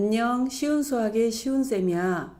안녕, 쉬운 수학의 쉬운 쌤이야.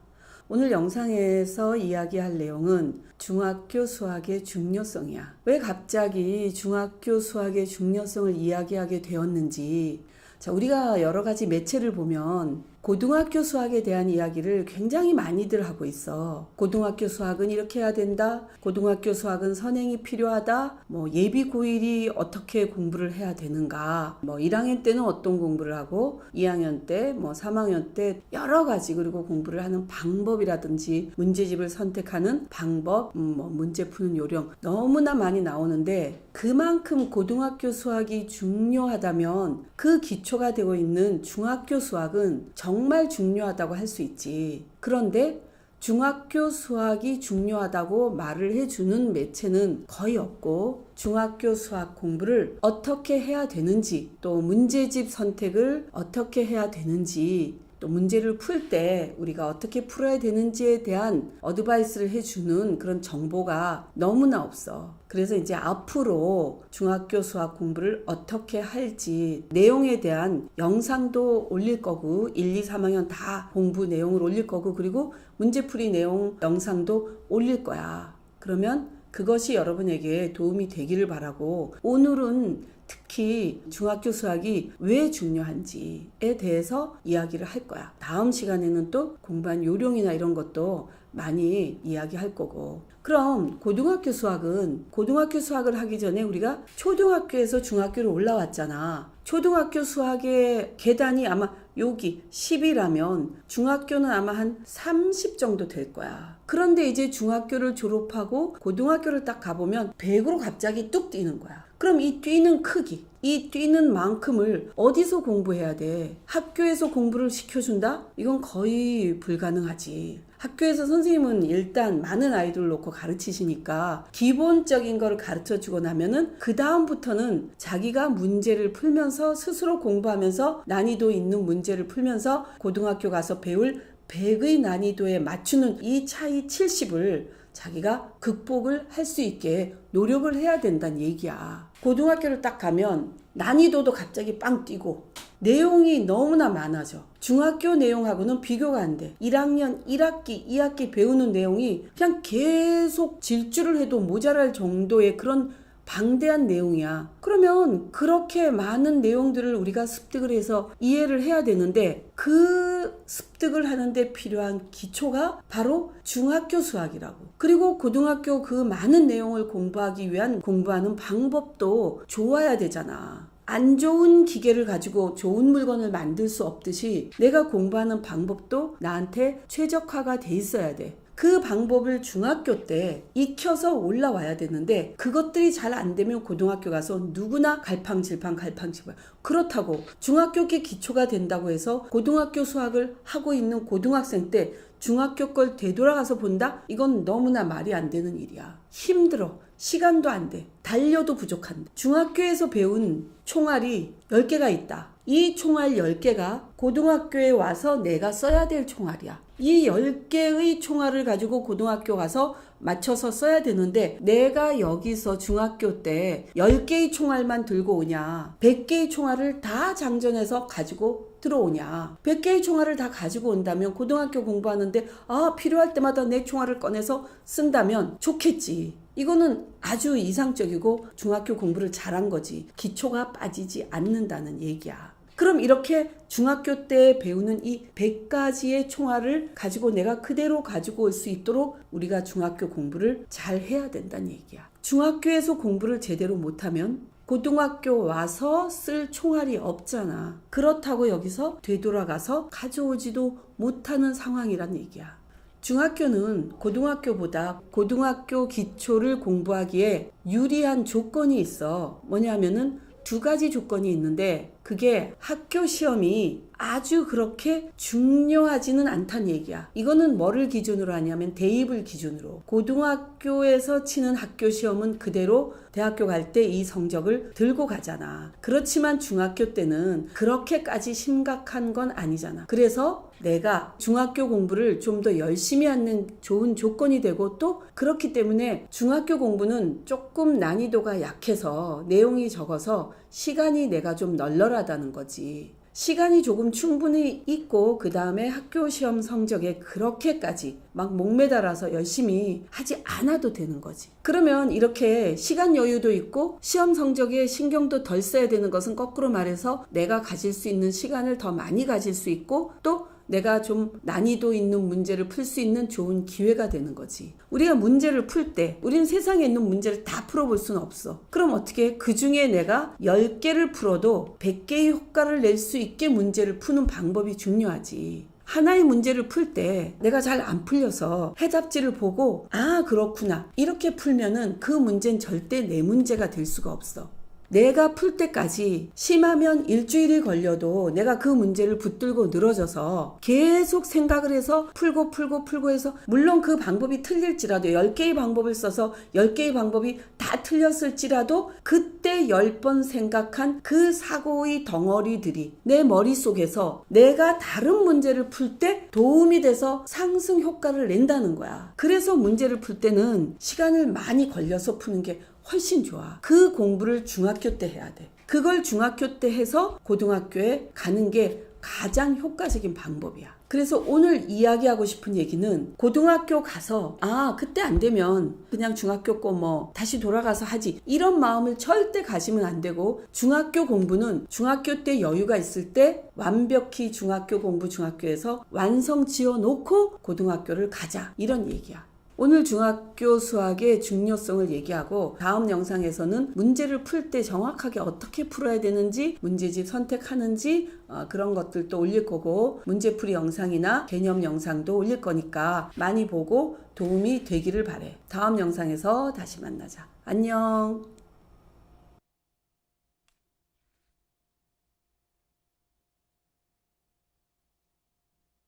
오늘 영상에서 이야기할 내용은 중학교 수학의 중요성이야. 왜 갑자기 중학교 수학의 중요성을 이야기하게 되었는지. 자, 우리가 여러 가지 매체를 보면 고등학교 수학에 대한 이야기를 굉장히 많이들 하고 있어. 고등학교 수학은 이렇게 해야 된다. 고등학교 수학은 선행이 필요하다. 뭐 예비 고1이 어떻게 공부를 해야 되는가. 뭐 1학년 때는 어떤 공부를 하고 2학년 때, 뭐 3학년 때 여러 가지 그리고 공부를 하는 방법이라든지 문제집을 선택하는 방법, 음, 뭐 문제 푸는 요령 너무나 많이 나오는데 그만큼 고등학교 수학이 중요하다면 그 기초가 되고 있는 중학교 수학은 정말 중요하다고 할 수 있지. 그런데 중학교 수학이 중요하다고 말을 해주는 매체는 거의 없고 중학교 수학 공부를 어떻게 해야 되는지 또 문제집 선택을 어떻게 해야 되는지 또 문제를 풀 때 우리가 어떻게 풀어야 되는지에 대한 어드바이스를 해주는 그런 정보가 너무나 없어. 그래서 이제 앞으로 중학교 수학 공부를 어떻게 할지 내용에 대한 영상도 올릴 거고 1, 2, 3학년 다 공부 내용을 올릴 거고 그리고 문제풀이 내용 영상도 올릴 거야. 그러면 그것이 여러분에게 도움이 되기를 바라고 오늘은 특히 중학교 수학이 왜 중요한지에 대해서 이야기를 할 거야. 다음 시간에는 또 공부한 요령이나 이런 것도 많이 이야기할 거고. 그럼 고등학교 수학은 고등학교 수학을 하기 전에 우리가 초등학교에서 중학교로 올라왔잖아. 초등학교 수학의 계단이 아마 여기 10이라면 중학교는 아마 한 30 정도 될 거야. 그런데 이제 중학교를 졸업하고 고등학교를 딱 가보면 100으로 갑자기 뚝 뛰는 거야. 그럼 이 뛰는 크기, 이 뛰는 만큼을 어디서 공부해야 돼? 학교에서 공부를 시켜준다? 이건 거의 불가능하지. 학교에서 선생님은 일단 많은 아이들을 놓고 가르치시니까 기본적인 거를 가르쳐 주고 나면은 그 다음부터는 자기가 문제를 풀면서 스스로 공부하면서 난이도 있는 문제를 풀면서 고등학교 가서 배울 100의 난이도에 맞추는 이 차이 70을 자기가 극복을 할 수 있게 노력을 해야 된다는 얘기야. 고등학교를 딱 가면 난이도도 갑자기 빵 뛰고 내용이 너무나 많아져. 중학교 내용하고는 비교가 안 돼. 1학년 1학기, 2학기 배우는 내용이 그냥 계속 질주를 해도 모자랄 정도의 그런 방대한 내용이야. 그러면 그렇게 많은 내용들을 우리가 습득을 해서 이해를 해야 되는데 그 습득을 하는데 필요한 기초가 바로 중학교 수학이라고. 그리고 고등학교 그 많은 내용을 공부하기 위한 공부하는 방법도 좋아야 되잖아. 안 좋은 기계를 가지고 좋은 물건을 만들 수 없듯이 내가 공부하는 방법도 나한테 최적화가 돼 있어야 돼. 그 방법을 중학교 때 익혀서 올라와야 되는데 그것들이 잘 안 되면 고등학교 가서 누구나 갈팡질팡 갈팡질팡 그렇다고 중학교께 기초가 된다고 해서 고등학교 수학을 하고 있는 고등학생 때 중학교 걸 되돌아가서 본다? 이건 너무나 말이 안 되는 일이야. 힘들어. 시간도 안 돼. 달려도 부족한데. 중학교에서 배운 총알이 10개가 있다. 이 총알 10개가 고등학교에 와서 내가 써야 될 총알이야. 이 10개의 총알을 가지고 고등학교 가서 맞춰서 써야 되는데 내가 여기서 중학교 때 10개의 총알만 들고 오냐 100개의 총알을 다 장전해서 가지고 들어오냐. 100개의 총알을 다 가지고 온다면 고등학교 공부하는데 아 필요할 때마다 내 총알을 꺼내서 쓴다면 좋겠지. 이거는 아주 이상적이고 중학교 공부를 잘한 거지. 기초가 빠지지 않는다는 얘기야 그럼 이렇게 중학교 때 배우는 이 100가지의 총알을 가지고 내가 그대로 가지고 올 수 있도록 우리가 중학교 공부를 잘 해야 된다는 얘기야. 중학교에서 공부를 제대로 못하면 고등학교 와서 쓸 총알이 없잖아. 그렇다고 여기서 되돌아가서 가져오지도 못하는 상황이란 얘기야. 중학교는 고등학교보다 고등학교 기초를 공부하기에 유리한 조건이 있어. 뭐냐면은 두 가지 조건이 있는데 그게 학교 시험이 아주 그렇게 중요하지는 않다는 얘기야. 이거는 뭐를 기준으로 하냐면 대입을 기준으로. 고등학교에서 치는 학교 시험은 그대로 대학교 갈 때 이 성적을 들고 가잖아. 그렇지만 중학교 때는 그렇게까지 심각한 건 아니잖아. 그래서 내가 중학교 공부를 좀 더 열심히 하는 좋은 조건이 되고 또 그렇기 때문에 중학교 공부는 조금 난이도가 약해서 내용이 적어서 시간이 내가 좀 널널 하다는 거지. 시간이 조금 충분히 있고 그 다음에 학교 시험 성적에 그렇게까지 막 목매달아서 열심히 하지 않아도 되는 거지. 그러면 이렇게 시간 여유도 있고 시험 성적에 신경도 덜 써야 되는 것은 거꾸로 말해서 내가 가질 수 있는 시간을 더 많이 가질 수 있고 또 내가 좀 난이도 있는 문제를 풀 수 있는 좋은 기회가 되는 거지. 우리가 문제를 풀 때, 우리는 세상에 있는 문제를 다 풀어볼 수는 없어. 그럼 어떻게 그 중에 내가 10개를 풀어도 100개의 효과를 낼 수 있게 문제를 푸는 방법이 중요하지. 하나의 문제를 풀 때 내가 잘 안 풀려서 해답지를 보고 아 그렇구나 이렇게 풀면은 그 문제는 절대 내 문제가 될 수가 없어. 내가 풀 때까지 심하면 일주일이 걸려도 내가 그 문제를 붙들고 늘어져서 계속 생각을 해서 풀고 풀고 풀고 해서 물론 그 방법이 틀릴지라도 10개의 방법을 써서 10개의 방법이 다 틀렸을지라도 그때 10번 생각한 그 사고의 덩어리들이 내 머릿속에서 내가 다른 문제를 풀 때 도움이 돼서 상승 효과를 낸다는 거야. 그래서 문제를 풀 때는 시간을 많이 걸려서 푸는 게 훨씬 좋아. 그 공부를 중학교 때 해야 돼. 그걸 중학교 때 해서 고등학교에 가는 게 가장 효과적인 방법이야. 그래서 오늘 이야기하고 싶은 얘기는 고등학교 가서 아 그때 안 되면 그냥 중학교 거 뭐 다시 돌아가서 하지 이런 마음을 절대 가지면 안 되고 중학교 공부는 중학교 때 여유가 있을 때 완벽히 중학교 공부 중학교에서 완성 지어 놓고 고등학교를 가자 이런 얘기야. 오늘 중학교 수학의 중요성을 얘기하고 다음 영상에서는 문제를 풀 때 정확하게 어떻게 풀어야 되는지 문제집 선택하는지 어, 그런 것들도 올릴 거고 문제풀이 영상이나 개념 영상도 올릴 거니까 많이 보고 도움이 되기를 바래. 다음 영상에서 다시 만나자. 안녕.